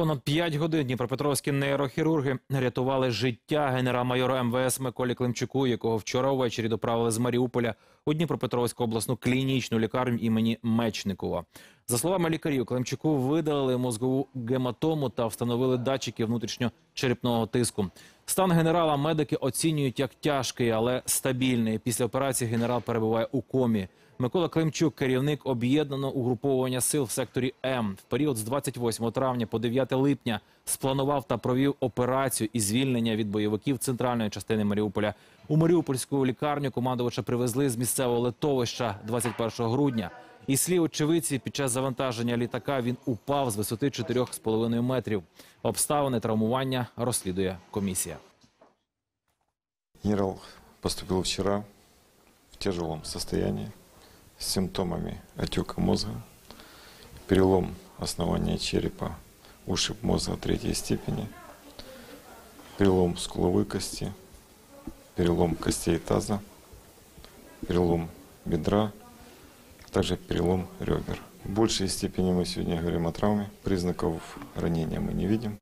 Понад 5 годин дніпропетровські нейрохірурги рятували життя генерал-майора МВС Миколі Климчуку, якого вчора ввечері доправили з Маріуполя у Дніпропетровську обласну клінічну лікарню імені Мечникова. За словами лікарів, Климчуку видалили мозгову гематому та встановили датчики внутрішньочерепного тиску. Стан генерала медики оцінюють як тяжкий, але стабільний. Після операції генерал перебуває у комі. Микола Климчук, керівник об'єднаного угруповування сил в секторі М, в період з 28 травня по 9 липня спланував та провів операцію із звільнення від бойовиків центральної частини Маріуполя. У Маріупольську лікарню командувача привезли з місцевого литовища 21 грудня. І слів очевидці, під час завантаження літака він упав з висоти 4,5 метрів. Обставини травмування розслідує комісія. Генерал поступил вчера в тяжелом состоянии с симптомами отека мозга, перелом основания черепа, ушиб мозга третьей степени, перелом скуловой кости, перелом костей таза, перелом бедра, также перелом ребер. В большей степени мы сегодня говорим о травме, признаков ранения мы не видим.